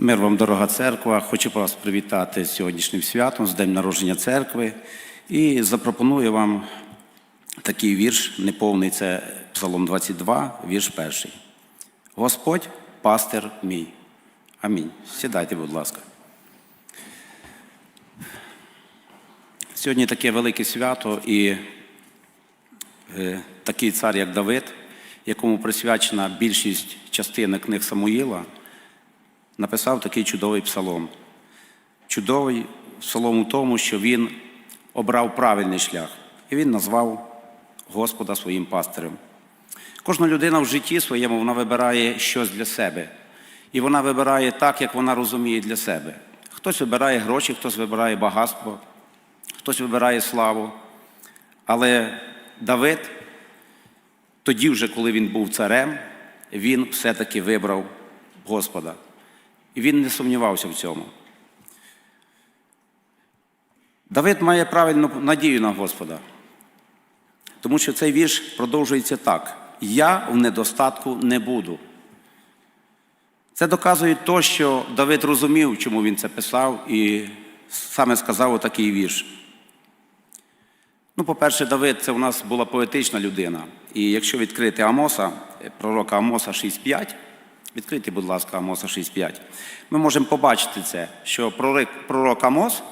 Мир вам, дорога церква. Хочу вас привітати з сьогоднішнім святом, з Днем народження церкви. І запропоную вам такий вірш, неповний це Псалом 22, вірш перший. Господь, пастир мій. Амінь. Сідайте, будь ласка. Сьогодні таке велике свято і е, такий цар, як Давид, якому присвячена більшість частини книг Самуїла, написав такий чудовий псалом. Чудовий псалом у тому, що він обрав правильний шлях, і він назвав Господа своїм пастирем. Кожна людина в житті своєму вона вибирає щось для себе. І вона вибирає так, як вона розуміє для себе. Хтось вибирає гроші, хтось вибирає багатство, хтось вибирає славу. Але Давид, тоді, вже, коли він був царем, він все-таки вибрав Господа. І він не сумнівався в цьому. Давид має правильну надію на Господа. Тому що цей вірш продовжується так: Я в недостатку не буду. Це доказує те, що Давид розумів, чому він це писав, і саме сказав отакий вірш. Ну, по-перше, Давид це у нас була поетична людина. І якщо відкрити Амоса, пророка Амоса 6.5, відкрийте, будь ласка, Амоса 6.5, ми можемо побачити це, що пророк, Амос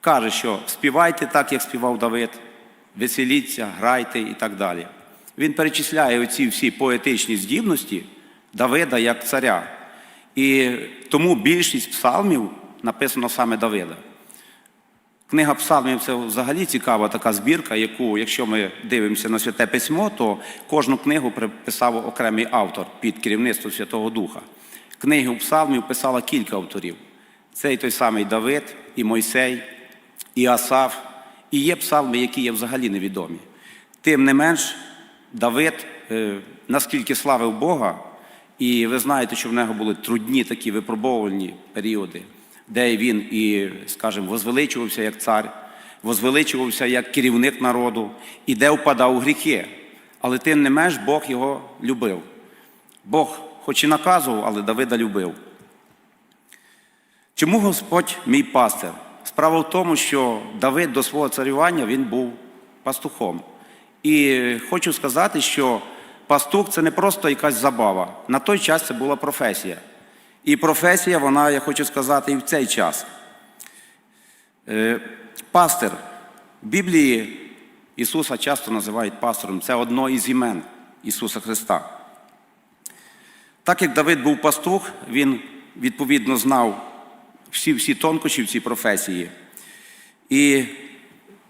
каже, що співайте так, як співав Давид, веселіться, грайте і так далі. Він перечисляє оці всі поетичні здібності Давида як царя. І тому більшість псалмів написано саме Давида. Книга псалмів це взагалі цікава така збірка, яку, якщо ми дивимося на святе письмо, то кожну книгу приписав окремий автор під керівництвом Святого Духа. Книгу псалмів писала кілька авторів. Це і той самий Давид, і Мойсей, і Асаф, і є псалми, які є взагалі невідомі. Тим не менш, Давид е, наскільки славив Бога, і ви знаєте, що в нього були трудні такі випробовувальні періоди, де він і, скажімо, возвеличувався як цар, возвеличувався як керівник народу, і де впадав у гріхи. Але тим не менш Бог його любив. Бог, хоч і наказував, але Давида любив. Чому Господь мій пастир? Справа в тому, що Давид до свого царювання він був пастухом. І хочу сказати, що пастух це не просто якась забава. На той час це була професія. І професія, вона, я хочу сказати, і в цей час. Е, Пастир. В Біблії Ісуса часто називають пастором. Це одно із імен Ісуса Христа. Так як Давид був пастух, він відповідно знав всі всі тонкощі в цій професії. І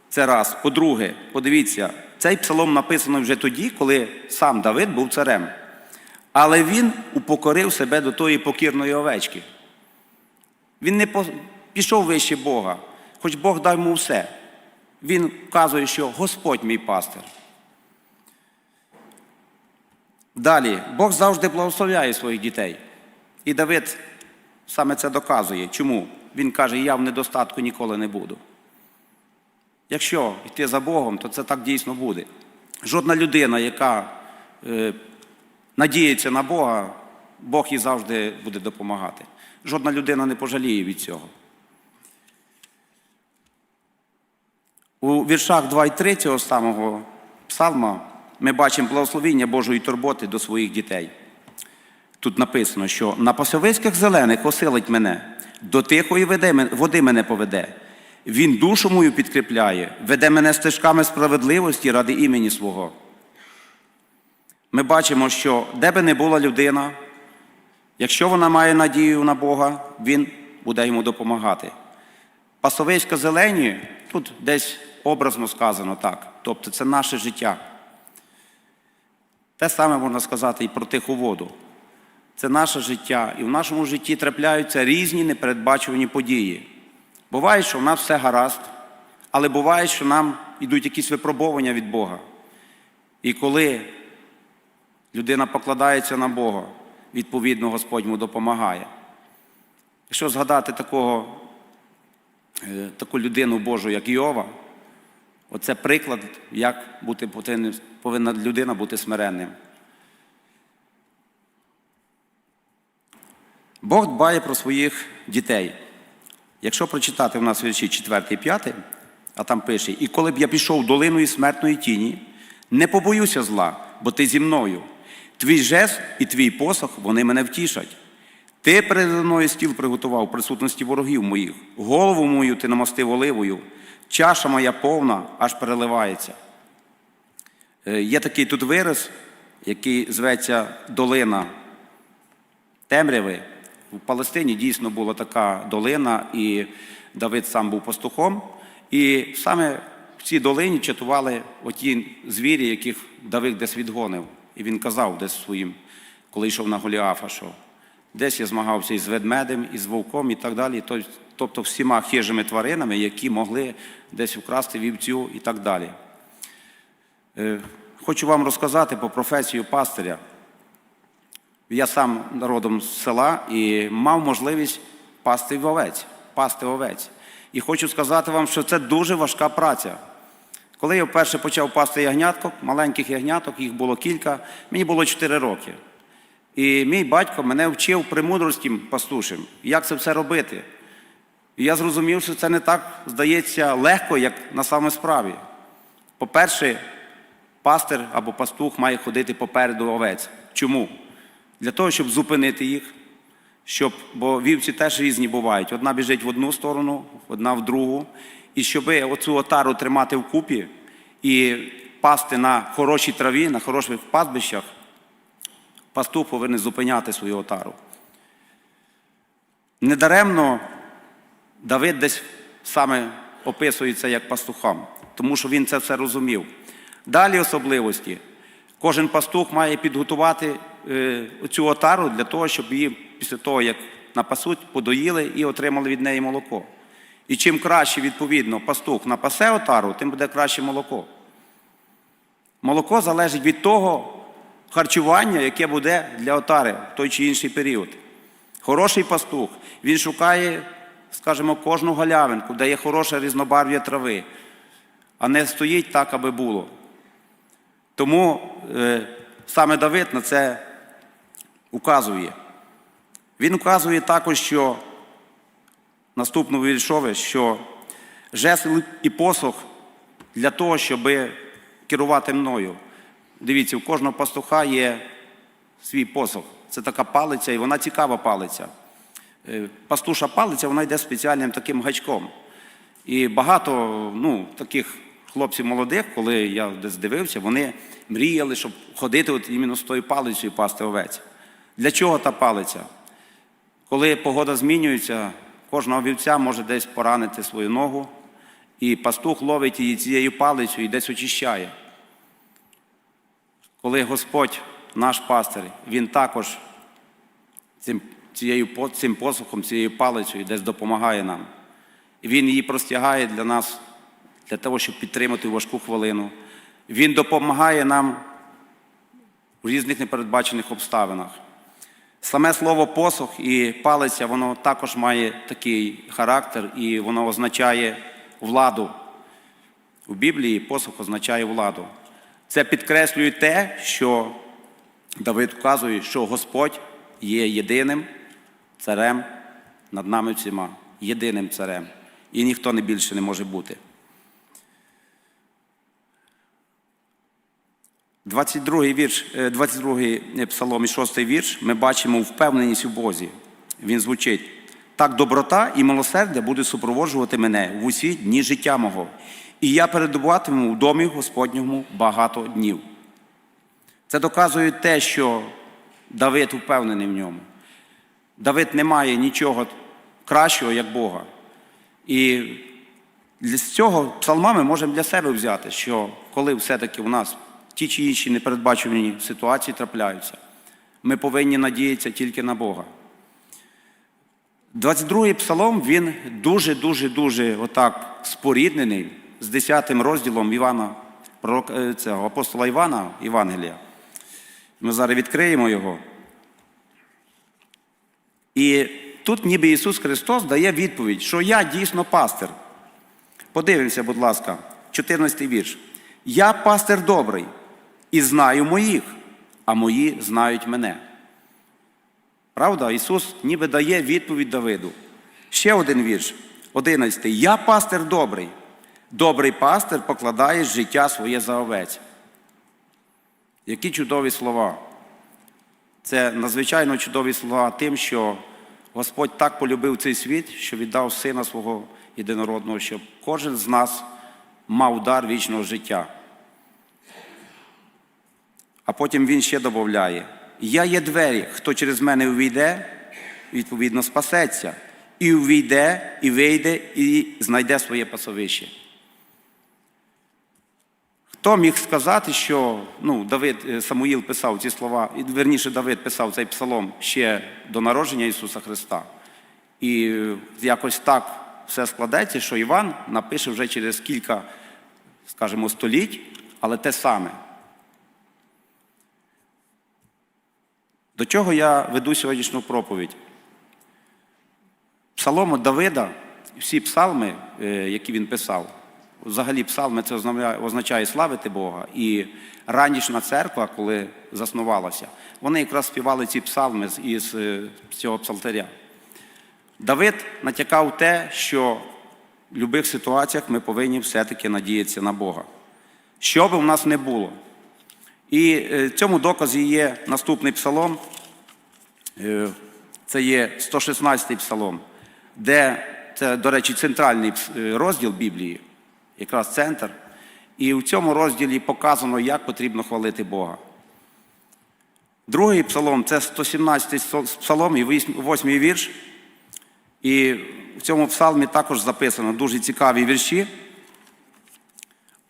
це раз. По-друге, подивіться, цей псалом написано вже тоді, коли сам Давид був царем. Але він упокорив себе до тої покірної овечки. Він не пішов вище Бога, хоч Бог дав йому все. Він вказує, що Господь мій пастир. Далі, Бог завжди благословляє своїх дітей. І Давид саме це доказує. Чому? Він каже, я в недостатку ніколи не буду. Якщо йти за Богом, то це так дійсно буде. Жодна людина, яка е, надіється на Бога, Бог їй завжди буде допомагати. Жодна людина не пожаліє від цього. У віршах 2 і 3 цього самого псалма ми бачимо благословіння Божої турботи до своїх дітей. Тут написано, що на пасовиськах зелених осилить мене, до тихої води мене поведе. Він душу мою підкріпляє, веде мене стежками справедливості ради імені свого. Ми бачимо, що де би не була людина, якщо вона має надію на Бога, Він буде йому допомагати. Пасовиська зелені, тут десь образно сказано так, тобто це наше життя. Те саме можна сказати і про тиху воду. Це наше життя, і в нашому житті трапляються різні непередбачувані події. Буває, що в нас все гаразд, але буває, що нам йдуть якісь випробування від Бога. І коли людина покладається на Бога, відповідно, Господь йому допомагає. Якщо згадати такого, е, таку людину Божу, як Йова, оце приклад, як бути, повинна людина бути смиренним. Бог дбає про своїх дітей. Якщо прочитати в нас вірші 4 і 5, а там пише: І коли б я пішов долиною смертної тіні, не побоюся зла, бо ти зі мною. Твій жест і твій посох вони мене втішать. Ти передо мною стіл приготував присутності ворогів моїх, голову мою ти намастив оливою, чаша моя повна, аж переливається. Е, Є такий тут вираз, який зветься долина темряви. В Палестині дійсно була така долина, і Давид сам був пастухом. І саме в цій долині чатували оті звірі, яких Давид десь відгонив. І він казав десь своїм, коли йшов на Голіафа, що десь я змагався із ведмедем, із вовком і так далі. Тобто всіма хижими тваринами, які могли десь вкрасти вівцю і так далі. Е, Хочу вам розказати про професію пастиря. Я сам народом з села і мав можливість пасти в овець, пасти овець. І хочу сказати вам, що це дуже важка праця. Коли я вперше почав пасти ягняток, маленьких ягняток, їх було кілька, мені було 4 роки. І мій батько мене вчив премудрості пастушим, як це все робити. І я зрозумів, що це не так здається легко, як на саме справі. По-перше, пастир або пастух має ходити попереду овець. Чому? Для того, щоб зупинити їх, щоб, бо вівці теж різні бувають. Одна біжить в одну сторону, одна в другу. І щоб оцю отару тримати вкупі і пасти на хорошій траві, на хороших пастбищах, пастух повинен зупиняти свою отару. Недаремно Давид десь саме описується як пастухом, тому що він це все розумів. Далі особливості. Кожен пастух має підготувати е, цю отару для того, щоб її після того, як напасуть, подоїли і отримали від неї молоко. І чим краще, відповідно, пастух напасе отару, тим буде краще молоко. Молоко залежить від того харчування, яке буде для отари в той чи інший період. Хороший пастух, він шукає, скажімо, кожну галявинку, де є хороше різнобарв'я трави, а не стоїть так, аби було. Тому е, саме Давид на це указує. Він указує також, що наступну віршове, що жезл і посох для того, щоб керувати мною. Дивіться, у кожного пастуха є свій посох. Це така палиця, і вона цікава палиця. Е, Пастуша палиця, вона йде спеціальним таким гачком. І багато ну, таких хлопців молодих, коли я десь дивився, вони мріяли, щоб ходити от іменно з тою палицею пасти овець. Для чого та палиця? Коли погода змінюється, кожного вівця може десь поранити свою ногу, і пастух ловить її цією палицею і десь очищає. Коли Господь, наш пастир, Він також цим, цією, цим посухом, цією палицею десь допомагає нам. Він її простягає для нас, для того, щоб підтримати важку хвилину. Він допомагає нам в різних непередбачених обставинах. Саме слово посох і палиця, воно також має такий характер і воно означає владу. У Біблії посох означає владу. Це підкреслює те, що Давид вказує, що Господь є єдиним царем над нами всіма, єдиним царем. І ніхто не більше не може бути. 22 вірш, 22 псалом і 6 вірш ми бачимо впевненість у Бозі. Він звучить: так доброта і милосердя буде супроводжувати мене в усі дні життя мого, і я передуватиму в домі Господньому багато днів. Це доказує те, що Давид впевнений в ньому. Давид не має нічого кращого, як Бога. І з цього псалма ми можемо для себе взяти, що коли все-таки у нас ті чи інші непередбачувані ситуації трапляються, ми повинні надіятися тільки на Бога. 22-й псалом, він дуже-дуже дуже отак споріднений з 10 розділом Івана, цього, апостола Івана Євангелія. Ми зараз відкриємо його. І тут ніби Ісус Христос дає відповідь, що я дійсно пастир. Подивимося, будь ласка, 14 вірш. Я пастир добрий і знаю моїх, а мої знають мене. Правда? Ісус ніби дає відповідь Давиду. Ще один вірш, одинадцятий. Я пастир добрий. Добрий пастир покладає життя своє за овець. Які чудові слова. Це надзвичайно чудові слова тим, що Господь так полюбив цей світ, що віддав Сина свого єдинородного, щоб кожен з нас мав дар вічного життя. А потім він ще додає: Я є двері, хто через мене увійде, відповідно, спасеться. І увійде, і вийде, і знайде своє пасовище. Хто міг сказати, що ну, Давид, е, Самуїл писав ці слова, і, верніше, Давид писав цей псалом ще до народження Ісуса Христа. І е, якось так все складеться, що Іван напише вже через кілька, скажімо, століть, але те саме. До чого я веду сьогоднішню проповідь? Псалому Давида, всі псалми, е, які він писав, взагалі псалми це означає- славити Бога. І ранішня церква, коли заснувалася, вони якраз співали ці псалми із е, цього псалтаря. Давид натякав те, що в будь-яких ситуаціях ми повинні все-таки надіятися на Бога. Що би в нас не було. І е, цьому доказі є наступний псалом. Е, Це є 116-й псалом, де це, до речі, центральний е, розділ Біблії, якраз центр. І в цьому розділі показано, як потрібно хвалити Бога. Другий псалом це 117-й псалом і 8-й вірш. І в цьому псалмі також записано дуже цікаві вірші.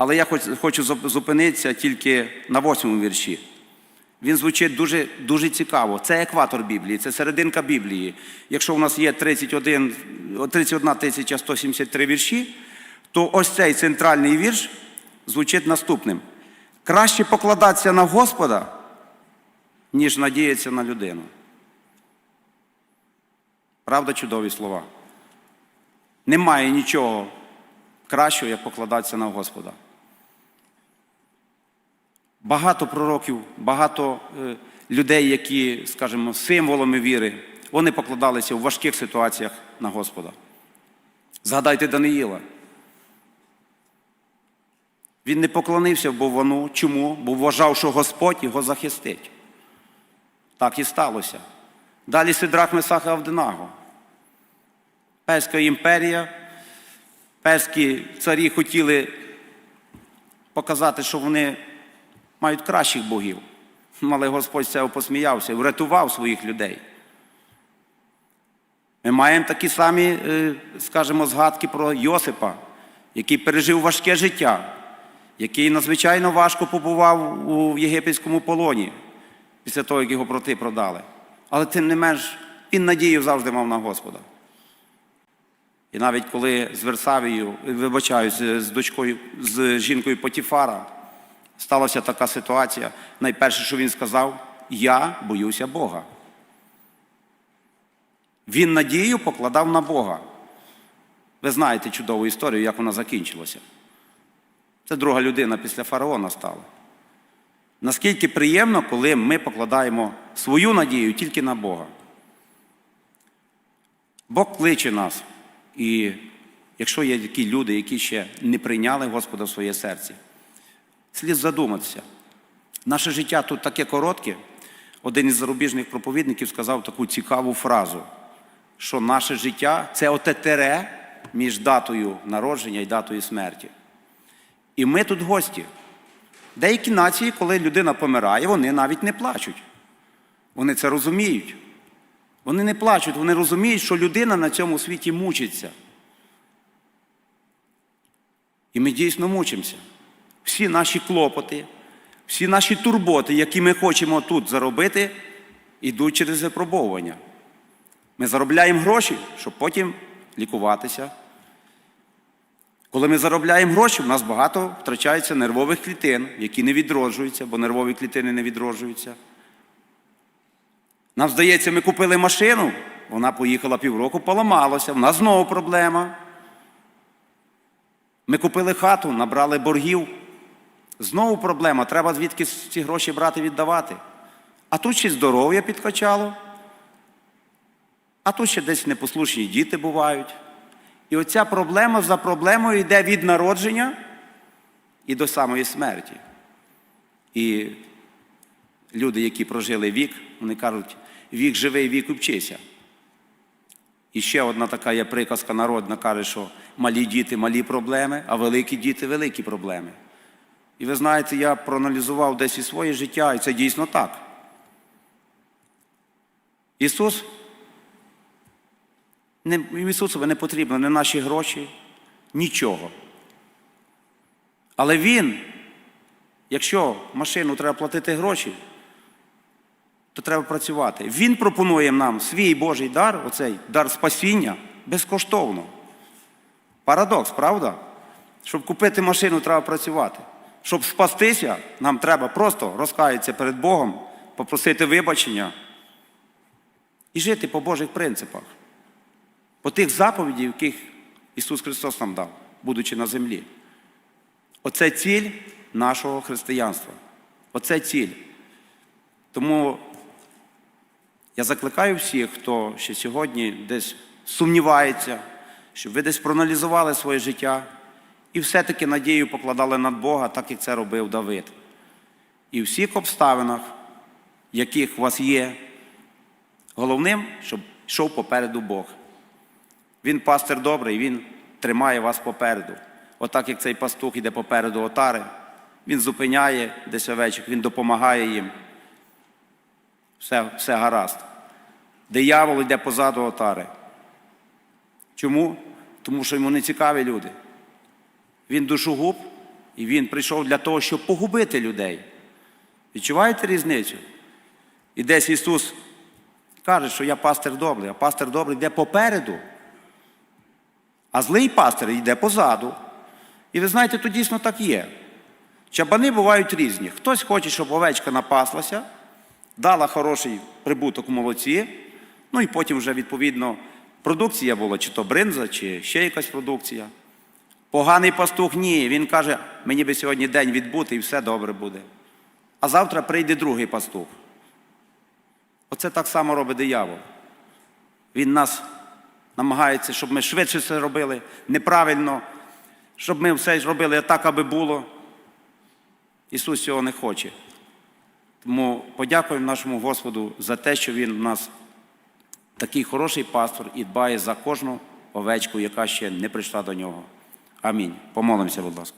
Але я хоч- хочу зупинитися тільки на восьмому вірші. Він звучить дуже, дуже цікаво. Це екватор Біблії, це серединка Біблії. Якщо у нас є 31, 31 173 вірші, то ось цей центральний вірш звучить наступним: краще покладатися на Господа, ніж надіятися на людину. Правда, чудові слова. Немає нічого кращого, як покладатися на Господа. Багато пророків, багато е, людей, які, скажімо, символами віри, вони покладалися у важких ситуаціях на Господа. Згадайте Даниїла. Він не поклонився Бовану. Чому? Бо вважав, що Господь його захистить. Так і сталося. Далі Сидрах Месаха Авденаго. Перська імперія, перські царі хотіли показати, що вони мають кращих богів. Але Господь з цього посміявся, врятував своїх людей. Ми маємо такі самі, е, скажімо, згадки про Йосипа, який пережив важке життя, який надзвичайно важко побував у єгипетському полоні після того, як його брати продали. Але тим не менш, він надію завжди мав на Господа. І навіть коли з Версавією, вибачаюсь, з дочкою, з жінкою Потіфара сталася така ситуація, найперше, що він сказав, я боюся Бога. Він надію покладав на Бога. Ви знаєте чудову історію, як вона закінчилася. Це друга людина після фараона стала. Наскільки приємно, коли ми покладаємо свою надію тільки на Бога. Бог кличе нас. І якщо є такі люди, які ще не прийняли Господа в своє серце, слід задуматися. Наше життя тут таке коротке. Один із зарубіжних проповідників сказав таку цікаву фразу, що наше життя це оте тере між датою народження і датою смерті. І ми тут гості. Деякі нації, коли людина помирає, вони навіть не плачуть. Вони це розуміють. Вони не плачуть, вони розуміють, що людина на цьому світі мучиться. І ми дійсно мучимося. Всі наші клопоти, всі наші турботи, які ми хочемо тут заробити, йдуть через випробовування. Ми заробляємо гроші, щоб потім лікуватися. Коли ми заробляємо гроші, у нас багато втрачається нервових клітин, які не відроджуються, бо нервові клітини не відроджуються. Нам здається, ми купили машину, вона поїхала півроку, поламалася, в нас знову проблема. Ми купили хату, набрали боргів. Знову проблема, треба звідки ці гроші брати віддавати. А тут ще здоров'я підкачало. А тут ще десь непослушні діти бувають. І оця проблема за проблемою йде від народження і до самої смерті. І люди, які прожили вік, вони кажуть, вік живий, вік вчися. І ще одна така є приказка народна, каже, що малі діти малі проблеми, а великі діти великі проблеми. І ви знаєте, я проаналізував десь і своє життя, і це дійсно так. Ісус, не, Ісусові не потрібно не наші гроші, нічого. Але Він, якщо машину треба платити гроші, то треба працювати. Він пропонує нам свій Божий дар, оцей дар спасіння, безкоштовно. Парадокс, правда? Щоб купити машину, треба працювати. Щоб спастися, нам треба просто розкаятися перед Богом, попросити вибачення і жити по Божих принципах, по тих заповідях, яких Ісус Христос нам дав, будучи на землі. Оце ціль нашого християнства. Оце ціль. Тому я закликаю всіх, хто ще сьогодні десь сумнівається, щоб ви десь проаналізували своє життя і все-таки надію покладали над Бога, так як це робив Давид. І в всіх обставинах, яких у вас є, головним, щоб йшов попереду Бог. Він пастир добрий, він тримає вас попереду. Отак, як цей пастух іде попереду отари, він зупиняє десь овечок, він допомагає їм. Все, все гаразд. Диявол йде позаду отари. Чому? Тому що йому не цікаві люди. Він душогуб, і він прийшов для того, щоб погубити людей. Відчуваєте різницю? І десь Ісус каже, що я пастир добрий, а пастир добрий йде попереду, а злий пастир йде позаду. І ви знаєте, то дійсно так є. Чабани бувають різні. Хтось хоче, щоб овечка напаслася, дала хороший прибуток в молоці, ну і потім вже, відповідно, продукція була, чи то бринза, чи ще якась продукція. Поганий пастух ні. Він каже, мені би сьогодні день відбути і все добре буде. А завтра прийде другий пастух. Оце так само робить диявол. Він нас намагається, щоб ми швидше все робили, неправильно, щоб ми все робили так, аби було. Ісус цього не хоче. Тому подякуємо нашому Господу за те, що Він у нас такий хороший пастор і дбає за кожну овечку, яка ще не прийшла до нього. Амінь. Помолимося, будь ласка.